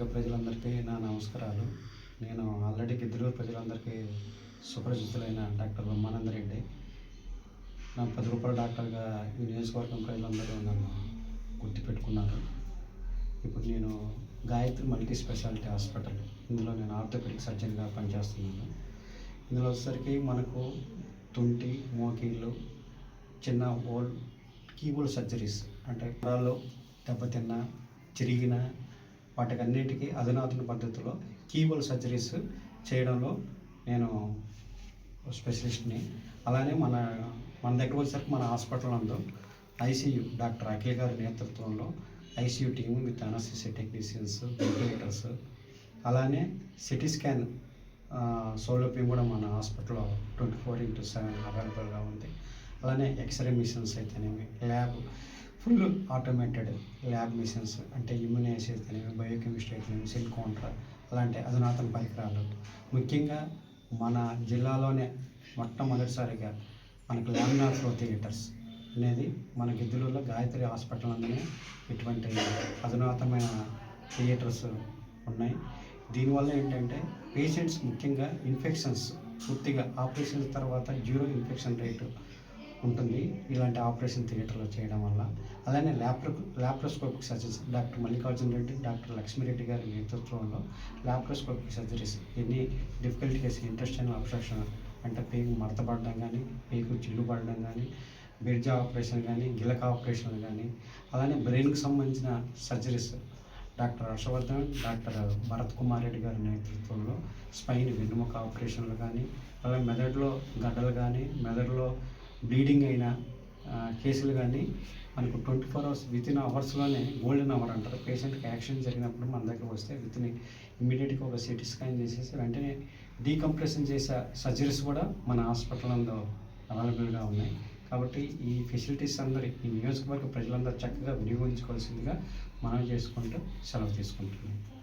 నియోజకవర్గ ప్రజలందరికీ నా నమస్కారాలు. నేను ఆల్రెడీ గిద్దలూరు ప్రజలందరికీ సుపరిచితులైన డాక్టర్ బ్రహ్మానంద రెడ్డి. నా పది రూపాయల డాక్టర్గా ఈ నియోజకవర్గం ప్రజలందరూ నన్ను గుర్తుపెట్టుకున్నారు. ఇప్పుడు నేను గాయత్రి మల్టీ స్పెషాలిటీ హాస్పిటల్ ఇందులో నేను ఆర్థోపెడిక్ సర్జన్గా పనిచేస్తున్నాను. ఇందులో వచ్చేసరికి మనకు తుంటి మోకీళ్ళు చిన్న హోల్ కీబోర్డ్ సర్జరీస్ అంటే కాళ్ళు దెబ్బతిన్న చిరిగిన వాటికన్నిటికీ అధునాతన పద్ధతిలో కీబోల్ సర్జరీస్ చేయడంలో నేను స్పెషలిస్ట్ని. అలానే మన మన దగ్గర వచ్చేసరికి మన హాస్పిటల్ నందు ఐసీయూ డాక్టర్ అఖిల్ గారి నేతృత్వంలో ICU team with anaesthesia technicians ventilators అలానే సిటీ స్కాన్ సౌలభ్యం కూడా మన హాస్పిటల్లో ట్వంటీ ఫోర్ ఇంటూ సెవెన్ అవైలబుల్గా ఉంది. అలానే ఎక్స్రే మిషన్స్ అయితేనేమి lab full automated lab machines అంటే ఇమ్యునైజ్ అయితేనేమి బయోకెమిస్ట్రీ అయితేనేమి సెల్ కౌంటర్ అలాంటి అధునాతన పరికరాలు. ముఖ్యంగా మన జిల్లాలోనే మొట్టమొదటిసారిగా మనకు లామినార్ ఫ్లో థియేటర్స్ అనేది మన గిద్దులలో గాయత్రి హాస్పిటల్ అందునే ఇటువంటి అధునాతనమైన థియేటర్స్ ఉన్నాయి. దీనివల్ల ఏంటంటే పేషెంట్స్ ముఖ్యంగా ఇన్ఫెక్షన్స్ పూర్తిగా ఆపరేషన్ తర్వాత జీరో ఇన్ఫెక్షన్ రేటు ఉంటుంది. ఇలాంటి ఆపరేషన్ థియేటర్లో చేయడం వల్ల. అలానే laparo laparoscopic surgeries doctor Mallikarjuna Reddy doctor Lakshmireddy గారి నేతృత్వంలో ల్యాప్రోస్కోపిక్ సర్జరీస్. ఎన్ని డిఫికల్టీ కేసు ఇంటెస్టైనల్ అబ్స్ట్రక్షన్ అంటే పేగు మడతపడడం కానీ పేగు చిల్లు పడడం కానీ బిర్జా ఆపరేషన్ కానీ గిలక ఆపరేషన్ కానీ అలానే బ్రెయిన్కి సంబంధించిన surgeries. Doctor Harshavardhan doctor Bharat Kumar Reddy గారి నేతృత్వంలో స్పైన్ వెన్నుముక ఆపరేషన్లు కానీ అలాగే మెదడులో గడ్డలు కానీ మెదడులో బ్లీడింగ్ అయిన కేసులు కానీ మనకు twenty four hours with in అవర్స్లోనే golden hour అంటారు. పేషెంట్కి యాక్సిడెంట్ జరిగినప్పుడు మన దగ్గర వస్తే విత్ ఇన్ ఇమ్మీడియట్గా ఒక సిటీ స్కాన్ చేసేసి వెంటనే డీకంప్రెషన్ చేసే సర్జరీస్ కూడా మన హాస్పిటల్ అవైలబుల్గా ఉన్నాయి. కాబట్టి ఈ ఫెసిలిటీస్ అందరి ఈ నియోజకవర్గ ప్రజలందరూ చక్కగా వినియోగించుకోవాల్సిందిగా మనం చేసుకుంటూ సెలవు తీసుకుంటున్నాం.